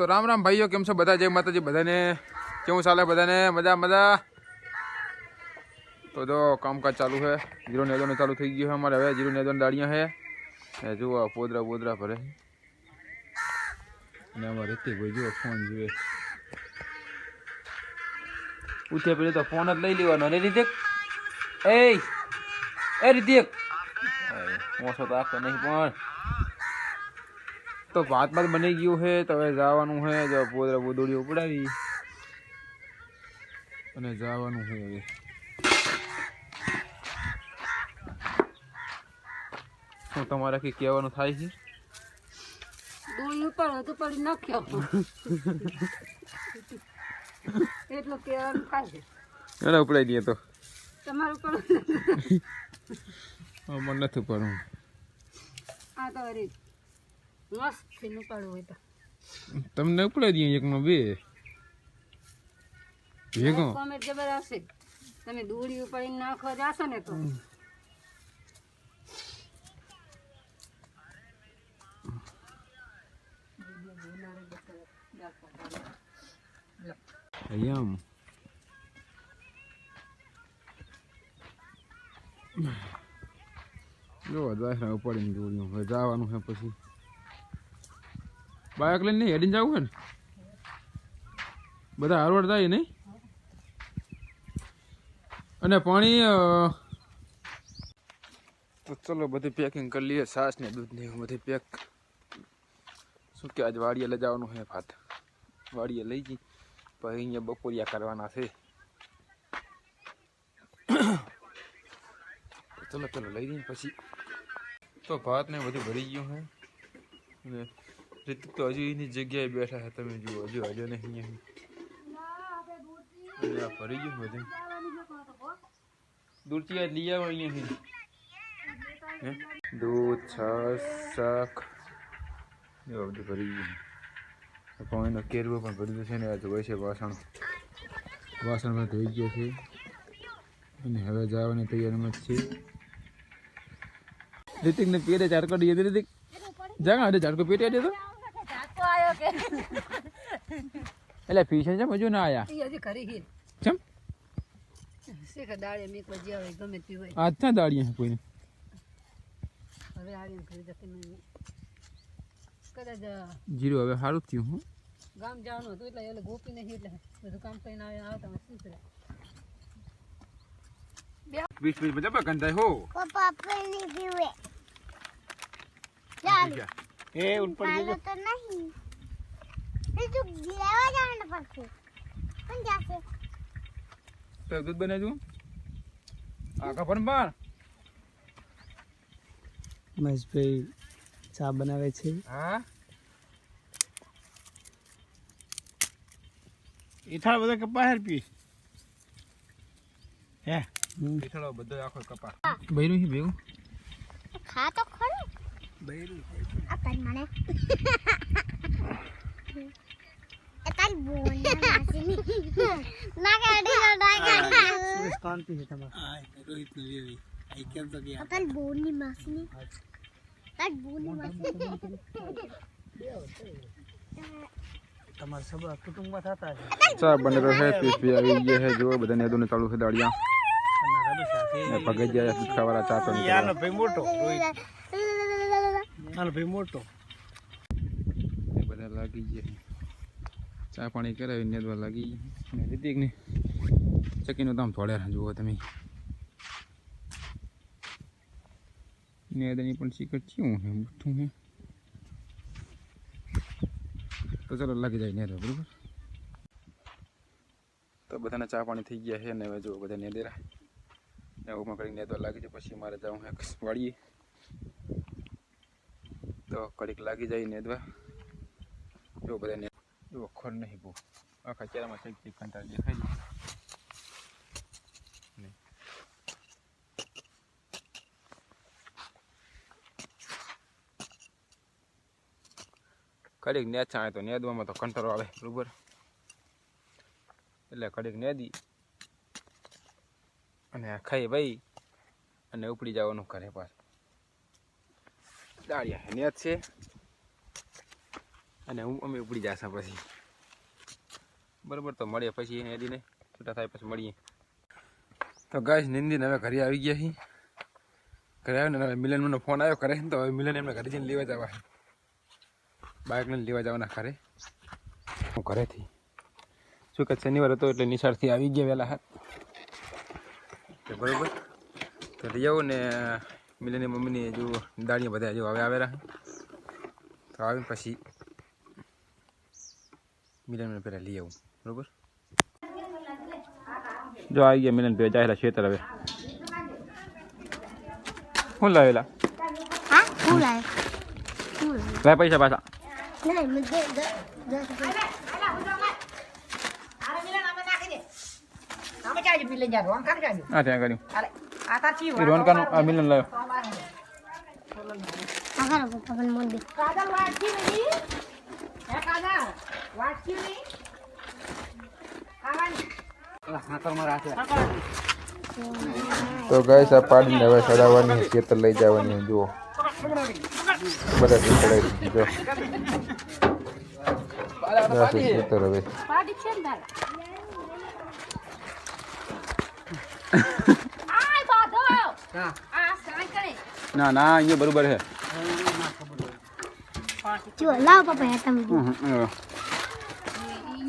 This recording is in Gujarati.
તો રામ રામ ભાઈઓ કેમ છો બધા? જય માતાજી. બધાને કેવું ચાલે? બધાને મજા મજા? તો જો કામકાજ ચાલુ છે. જીરો નેદોને ચાલુ થઈ ગયું છે અમારે. હવે જીરો નેદોને દાડિયા છે. ને જુઓ પોદરા પોદરા ભરે. ને અમારે રીતે ભાઈ જુઓ ફોન જુએ. ઉઠે પેલી તો ફોન જ લઈ લેવાનો. અરે રીતિક? એ એ રીતિક? મોસો તો આપતો નહીં પણ તો ભાત જ બની ગયું છે તો હવે જવાનું છે જો પોદરા પોદડીઓ ઉપડાવી. અને જવાનું છે હવે. શું તમારે કઈ કહેવાનું થાય છે? એટલું કહેવાનું થાય છે. એને ઉપડાઈ દઈએ તો. તમારું પણ મને નથી પડવું. આ તો મસ્ત ઉપાડવું હોય તો તમને ઉપડાઈ દઈએ એકમાં બે. ભેગો. તમે જબર આવશે તમે દોરી ઉપાડીને નાખવા જાશો ને તો. એમ જો દાખલા ઉપાડીને જોયું જવાનું છે પછી. બાઇક લઈને નહીં, હેડીને જવું હોય ને? બધા હારવાડ થાય નહીં? અને પાણી તો ચલો બધી પેકિંગ કરી લઈએ સાસ ને દૂધ ને બધી પેક શું કે આજ વાડીએ લઈ જવાનું છે ભાત? વાડીએ લઈ જઈ, પછી અહીંયા બપોરિયા કરવાના છે. ચલો ચલો લઈ જઈએ પછી. તો ભાત ને બધું ભરી ગયું છે. રીતિક તો હજુ એની જગ્યાએ બેઠા છે તમે જુઓ હજુ હજુ નહીં અહીંયા ફરી ગયું બધું દૂરથી આ લઈ આવો અહીંયાથી? દૂધ છાશ શાક એવું બધું ભરી ગયું પાણીનો કેરવો પણ ભરી છે ને આ ધોય છે વાસણ વાસણ પણ ધોઈ ગયા છે અને હવે જવાની તૈયારીમાં છે રિતિકને પેરે ચાર દઈએ તો રિતિક જા અરે ઝાડકો પેટે દે તો આવ્યો કે એટલે પીછે છે હજુ ના આયા. ઈ હજી ખરી હી ચમ શીખ દાળે મેક કોઈ આવે ગમે તે હોય. આજ ક્યાં દાડીએ છે કોઈને? હવે આવીને ઘરે જતી નહીં કદાચ જીરું હવે સારું થયું હું. ગામ જવાનું હતું એટલે એટલે ગોપી નહીં એટલે બધું કામ કરીને આવે આવતા શું કરે. બીસ મિનિટ બધા કંટાય હો. પપ્પા પેલી પીવે ચાલ. એ ઉપર ચાલો તો નહીં. એ તો લેવા જવાનું પડશે. પણ જાશે. તો દૂધ બનાવી દઉં આ ખબર પણ મહેશભાઈ ચા બનાવે છે. હા? ઈથાળ બધા કપા હેર પી હે? પીઠળો બધો આખો કપા બૈરું છે ભેગું? ખા તો ખરું આ કઈ મને એ તારી બોન ના કાઢી ના કાઢી શાંતિ છે તમારે રોહિતનું વેવી આઈ કેમ તો ગયા તારી બોનની માસી તારી બોનની માસી તમારા સભા કુટુંબમાં થતા છે ચા બને રહ્યો છે પીસ પી આવી ગયા છે જો બધા નેદોને ચાલુ છે દાડિયા તમારા રમેશ સાથે ને પગે ગયા દુખાવાળા ચા તો નહીં ભાઈ મોટો રોહિત આનો ભાઈ મોટો. એ બધા લાગી ગયા. ચા પાણી કરાવી નેદવા લાગી ગયા. ને રીતિક ને ચકીનું દામ થોડે જુઓ તમે. નેદની પણ શીખર હું હે મુઠ્ઠું હે. તો ચાલો લાગી જાય નેદવા, બરોબર? તો બધાને ચા પાણી થઈ ગયા છે ને હવે જો બધા નેદેરા. ને ઉપમાં કરી નેદવા લાગી જાય, પછી મારે જવું હે વાળીએ તો કડીક લાગી જાય નેદવા જો બધા ને જો ખોર નહીં બહુ. આખા ચહેરામાં ચેક ચેક કંટાળ દેખાય ને. કડીક નેદ છાણે તો નેદવામાં તો કંટાળો આવે, બરોબર? એટલે કડીક નેદી અને ખાઈ ભાઈ અને ઉપડી જવાનું ઘરે પાછું. દાળિયા નેત છે. અને હું અમે ઉપડી જશે પછી. બરોબર, તો મળીએ પછી એડીને છૂટા થાય પછી મળીએ. તો ગાય નિંદીને હવે ઘરે આવી ગયા છીએ. ઘરે આવ્યો ને હવે મિલન મને ફોન આવ્યો કરે તો હવે મિલન એમને ઘરે જઈને લેવા જવા લઈને લેવા જવાના ઘરે. હું ઘરેથી. શું કે શનિવાર હતો એટલે નિશાળથી આવી ગયા વહેલા હાથ. બરોબર. તો લઈ આવું ને મિલનની મમ્મીની જો દાળીઓ બધા જો હવે આવેલા. તો આવીને પછી મિલન પહેલાં લઈ આવું. બરોબર? જો આવી ગયા મિલન ભાઈ જાહેલા ખેતર હવે. શું લાવેલા? હા લાય પૈસા પાછા. નહીં ત્યાં દે દે દસ રૂપિયા હા ત્યાં કર્યું એ રોનકાનું આ મિલન લાવ્યો આખા પપ્પા પણ મોદી તો ગાઈસ આ પાડીને હવે ચડાવવાની ખેતર લઈ જવાની જુઓ બધા ચડાવી દીધી ખેતર હવે પાડી છે ને તારે આય બાધો આ સાંકળે ના ના અહીંયા બરોબર છે. જો લાવ પપ્પા તમે.